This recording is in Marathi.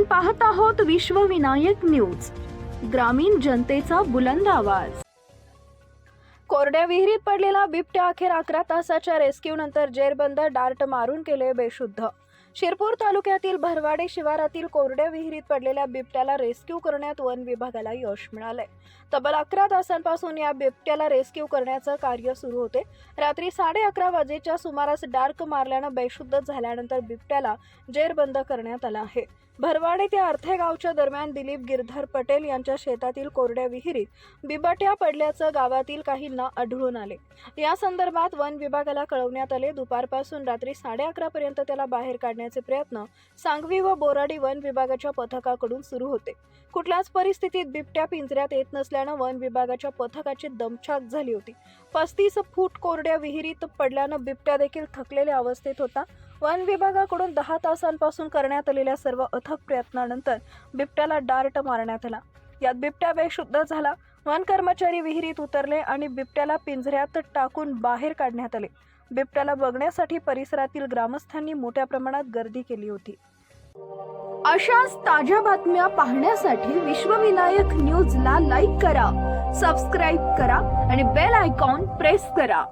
आपण पाहत आहोत विश्वविनायक न्यूज. ग्रामीण जनतेचा बुलंद आवाज. कोरड्या विहिरीत पडलेला बिबट्या अखेर अकरा तासाच्या रेस्क्यू नंतर जेरबंद डार्ट मारून केले बेशुद्ध. शिरपूर तालुक्यातील भरवाडे शिवारातील कोरड्या विहिरीत पडलेल्या बिबट्याला रेस्क्यू करण्यात वन विभागाला यश मिळालंय. तब्बल अकरा तासांपासून या बिबट्याला रेस्क्यू करण्याचं कार्य सुरू होते. रात्री साडे अकरा वाजेच्या सुमारास डार्क मारल्यानं बेशुद्ध झाल्यानंतर बिबट्याला जेरबंद करण्यात आला आहे. भरवाडे ते अर्थे गावच्या दरम्यान दिलीप गिरधर पटेल यांच्या शेतातील कोरड्या विहिरीत बिबट्या पडल्याचं गावातील काहींना आढळून आले. या संदर्भात वन विभागाला कळवण्यात आले. दुपारपासून रात्री साडे अकरा पर्यंत त्याला बाहेर काढण्याचे प्रयत्न सांगवी व बोराडी वन विभागाच्या पथकाकडून सुरू होते. कुठल्याच परिस्थितीत बिबट्या पिंजऱ्यात येत नसल्यानं वन विभागाच्या पथकाची दमछाक झाली होती. पस्तीस फूट कोरड्या विहिरीत पडल्यानं बिबट्या देखील थकलेल्या अवस्थेत होता. वन विभागाकडून दहा तासांपासून करण्यात आलेल्या सर्व अथक प्रयत्नानंतर बिबट्याला डार्ट मारण्यात आला. यात बिबट्या बेशुद्ध झाला. वन कर्मचारी विहिरीत उतरले आणि बिबट्याला पिंजऱ्यात टाकून बाहेर काढण्यात आले. बिबट्याला बघण्यासाठी परिसरातील ग्रामस्थांनी मोठ्या प्रमाणात गर्दी केली होती. अशाच ताज्या बातम्या पाहण्यासाठी विश्वविनायक न्यूजला लाईक करा सबस्क्राईब करा आणि बेल आयकॉन प्रेस करा.